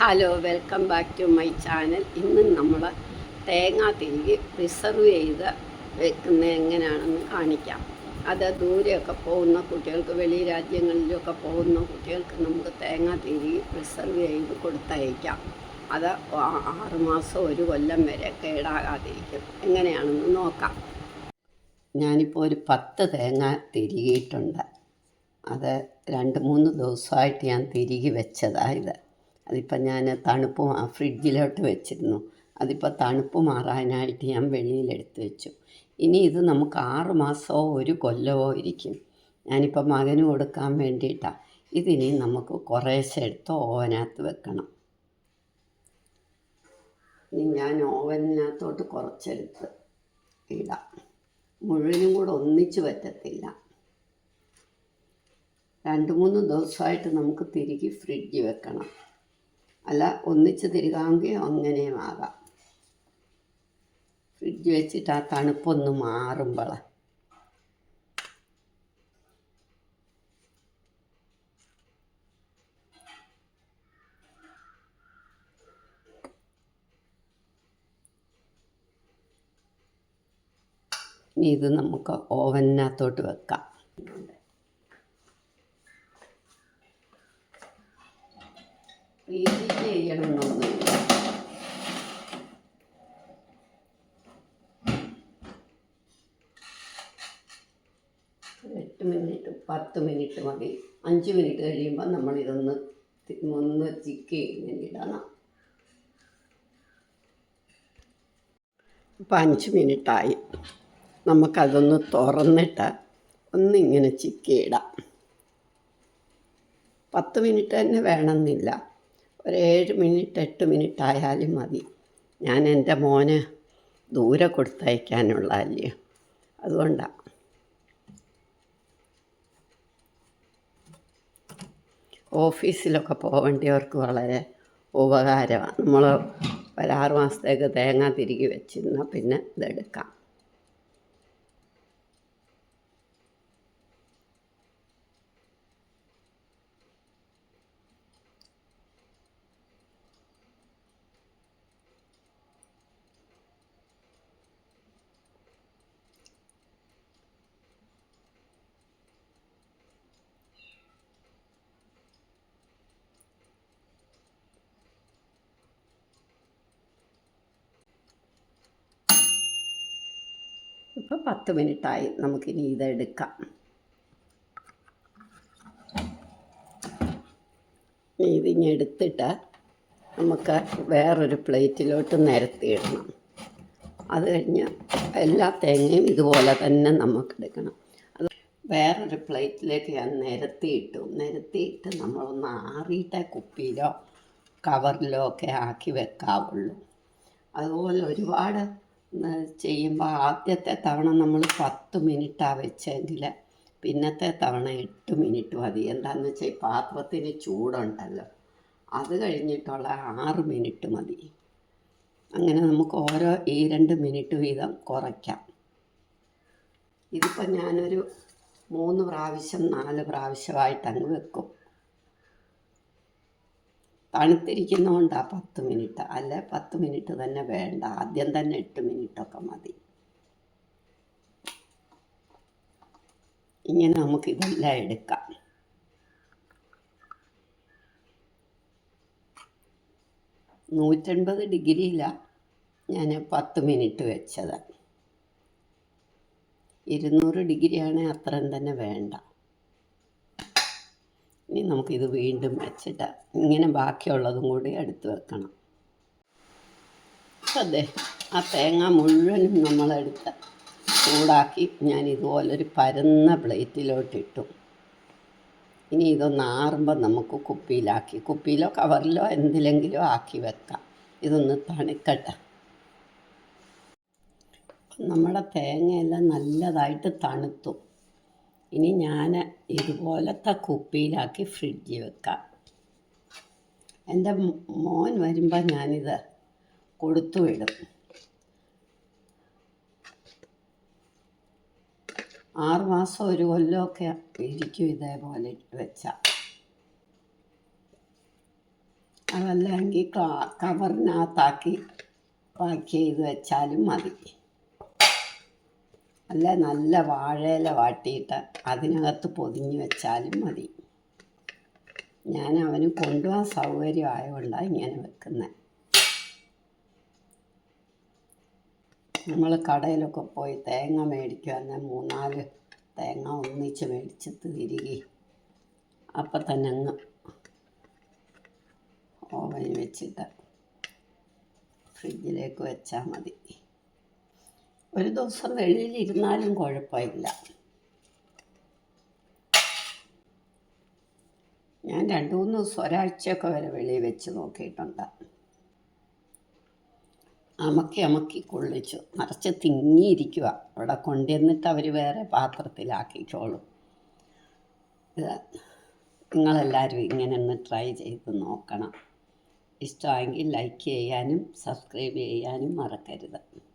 Hello welcome back to my channel ഇന്ന് നമ്മൾ തേങ്ങ തിരികെ പ്രിസർവ് ചെയ്ത് വെക്കുന്നത് എങ്ങനെയാണെന്ന് കാണിക്കാം. അത് ദൂരെയൊക്കെ പോകുന്ന കുട്ടികൾക്ക് വെളി രാജ്യങ്ങളിലൊക്കെ പോകുന്ന കുട്ടികൾക്ക് നമുക്ക് തേങ്ങ തിരികെ പ്രിസർവ് ചെയ്ത് കൊടുത്തയക്കാം. അത് ആറുമാസം ഒരു കൊല്ലം വരെ കേടാകാതിരിക്കും. എങ്ങനെയാണെന്ന് നോക്കാം. ഞാനിപ്പോൾ ഒരു പത്ത് തേങ്ങ തിരികിയിട്ടുണ്ട്. അത് രണ്ട് മൂന്ന് ദിവസമായിട്ട് ഞാൻ തിരികെ വെച്ചതാണ് ഇത്. അതിപ്പോൾ ഞാൻ തണുപ്പ് ഫ്രിഡ്ജിലോട്ട് വെച്ചിരുന്നു. അതിപ്പോൾ തണുപ്പ് മാറാനായിട്ട് ഞാൻ വെളിയിലെടുത്ത് വെച്ചു. ഇനി ഇത് നമുക്ക് ആറ് മാസമോ ഒരു കൊല്ലമോ ഇരിക്കും. ഞാനിപ്പോൾ മകന് കൊടുക്കാൻ വേണ്ടിയിട്ടാണ് ഇതിനി നമുക്ക് കുറേശ്ശെ എടുത്ത് ഓവനകത്ത് വെക്കണം. ഇനി ഞാൻ ഓവനിനകത്തോട്ട് കുറച്ചെടുത്ത് ഇടാം. മുഴുവനും കൂടെ ഒന്നിച്ച് പറ്റത്തില്ല. രണ്ട് മൂന്ന് ദിവസമായിട്ട് നമുക്ക് തിരികെ ഫ്രിഡ്ജ് വെക്കണം. അല്ല ഒന്നിച്ച് തിരികാമെങ്കിൽ അങ്ങനെയും ആകാം ഫ്രിഡ്ജ് വെച്ചിട്ട് ആ തണുപ്പൊന്ന് മാറുമ്പോളാണ് ഇത് നമുക്ക് ഓവനകത്തോട്ട് വെക്കാം. റീഹീറ്റ് ചെയ്യണമെന്നൊന്നുമില്ല എട്ട് മിനിറ്റ് പത്ത് മിനിറ്റ് മതി. അഞ്ച് മിനിറ്റ് കഴിയുമ്പോൾ നമ്മളിതൊന്ന് ഒന്ന് ചിക്ക് ഇടണം ഇപ്പം അഞ്ച് മിനിറ്റായി. നമുക്കതൊന്ന് തുറന്നിട്ട് ഒന്നിങ്ങനെ ചിക്ക് ഇടാം പത്ത് മിനിറ്റ് തന്നെ വേണമെന്നില്ല. ഒരു ഏഴ് മിനിറ്റ് എട്ട് മിനിറ്റ് ആയാലും മതി. ഞാൻ എന്റെ മോന് ദൂരെ കൊടുത്തയക്കാനുള്ള അല്ലേ അതുകൊണ്ടാണ് ഓഫീസിലൊക്കെ പോകേണ്ടവർക്ക് വളരെ ഉപകാരമാണ്. നമ്മൾ ഒരാറ് മാസത്തേക്ക് തേങ്ങ തിരികെ വെച്ചിരുന്നാൽ പിന്നെ ഇതെടുക്കാം. ഇപ്പോൾ പത്ത് മിനിറ്റായി നമുക്കിനി ഇതെടുക്കാം. ഇതിനി എടുത്തിട്ട് നമുക്ക് വേറൊരു പ്ലേറ്റിലോട്ട് നിരത്തിയിടണം. അത് കഴിഞ്ഞ് എല്ലാ തേങ്ങയും ഇതുപോലെ തന്നെ നമുക്ക് എടുക്കണം. അത് വേറൊരു പ്ലേറ്റിലേക്ക് ഞാൻ നിരത്തിയിട്ടു. നിരത്തിയിട്ട് നമ്മളൊന്ന് ആറിയിട്ട കുപ്പിയിലോ കവറിലോ ഒക്കെ ആക്കി വെക്കാവുള്ളൂ. അതുപോലെ ഒരുപാട് ചെയ്യുമ്പോൾ ആദ്യത്തെ തവണ നമ്മൾ പത്ത് മിനിറ്റാണ് വെച്ചെങ്കിൽ പിന്നത്തെ തവണ എട്ട് മിനിറ്റ് മതി. എന്താണെന്ന് വെച്ചാൽ പാത്രത്തിന് ചൂടുണ്ടല്ലോ. അത് കഴിഞ്ഞിട്ടുള്ള ആറ് മിനിറ്റ് മതി. അങ്ങനെ നമുക്ക് ഓരോ ഈ രണ്ട് മിനിറ്റ് വീതം കുറയ്ക്കാം. ഇതിപ്പോൾ ഞാനൊരു മൂന്ന് പ്രാവശ്യം നാല് പ്രാവശ്യമായിട്ട് അങ്ങ് വെക്കും. തണുത്തിരിക്കുന്നതുകൊണ്ടാണ് പത്ത് മിനിറ്റ്. അല്ല പത്ത് മിനിറ്റ് തന്നെ വേണ്ട. ആദ്യം തന്നെ എട്ട് മിനിറ്റൊക്കെ മതി. ഇങ്ങനെ നമുക്ക് ഇതെല്ലാം എടുക്കാം. നൂറ്റൻപത് ഡിഗ്രിയിലാണ് ഞാൻ പത്ത് മിനിറ്റ് വെച്ചത്. ഇരുന്നൂറ് ഡിഗ്രിയാണെങ്കിൽ അത്രയും തന്നെ വേണ്ട. ഇനി നമുക്കിത് വീണ്ടും വെച്ചിട്ട് ഇങ്ങനെ ബാക്കിയുള്ളതും കൂടി എടുത്ത് വെക്കണം. അതെ ആ തേങ്ങ മുഴുവനും നമ്മളെടുത്ത് ചൂടാക്കി ഞാൻ ഇതുപോലൊരു പരന്ന പ്ലേറ്റിലോട്ടിട്ടു. ഇനി ഇതൊന്ന് ആറുമ്പോൾ നമുക്ക് കുപ്പിയിലാക്കി കുപ്പിയിലോ കവറിലോ എന്തിലെങ്കിലും ആക്കി വെക്കാം. ഇതൊന്ന് തണുക്കട്ടെ. നമ്മുടെ തേങ്ങയെല്ലാം നല്ലതായിട്ട് തണുത്തു. ഇനി ഞാൻ ഇതുപോലത്തെ കുപ്പിയിലാക്കി ഫ്രിഡ്ജിൽ വെക്കാം. എന്റെ മോൻ വരുമ്പോൾ ഞാനിത് കൊടുത്തു വിടും. ആറ് മാസം ഒരു കൊല്ലമൊക്കെ ഇരിക്കും ഇതേപോലെ വെച്ചാൽ അതല്ലെങ്കിൽ കവറിനകത്താക്കി പാക്ക് ചെയ്ത് വെച്ചാലും മതി. അല്ല നല്ല വാഴയില വാട്ടിയിട്ട് അതിനകത്ത് പൊതിഞ്ഞ് വെച്ചാലും മതി. ഞാൻ അവന് കൊണ്ടുപോകാൻ സൗകര്യമായതുകൊണ്ടാണ് ഇങ്ങനെ വെക്കുന്നത് നമ്മൾ കടയിലൊക്കെ പോയി തേങ്ങ മേടിക്കുവാന്നെ മൂന്നാൽ തേങ്ങ ഒന്നിച്ച് മേടിച്ച് തിരികെ അപ്പം തന്നെ അങ്ങ് ഓവനിൽ വെച്ചിട്ട് ഫ്രിഡ്ജിലേക്ക് വെച്ചാൽ മതി. ഒരു ദിവസം വെളിയിലിരുന്നാലും കുഴപ്പമില്ല. ഞാൻ രണ്ട് മൂന്ന് ദിവസം ഒരാഴ്ചയൊക്കെ വരെ വെളിയിൽ വെച്ച് നോക്കിയിട്ടുണ്ട്. അമക്കി അമക്കി കൊള്ളിച്ചു. നിറച്ച് തിങ്ങിയിരിക്കുക. അവിടെ കൊണ്ടുവന്നിട്ട് അവർ വേറെ പാത്രത്തിലാക്കിക്കോളും. ഇത് നിങ്ങളെല്ലാവരും ഇങ്ങനെ ഒന്ന് ട്രൈ ചെയ്ത് നോക്കണം. ഇഷ്ടമായെങ്കിൽ ലൈക്ക് ചെയ്യാനും സബ്സ്ക്രൈബ് ചെയ്യാനും മറക്കരുത്.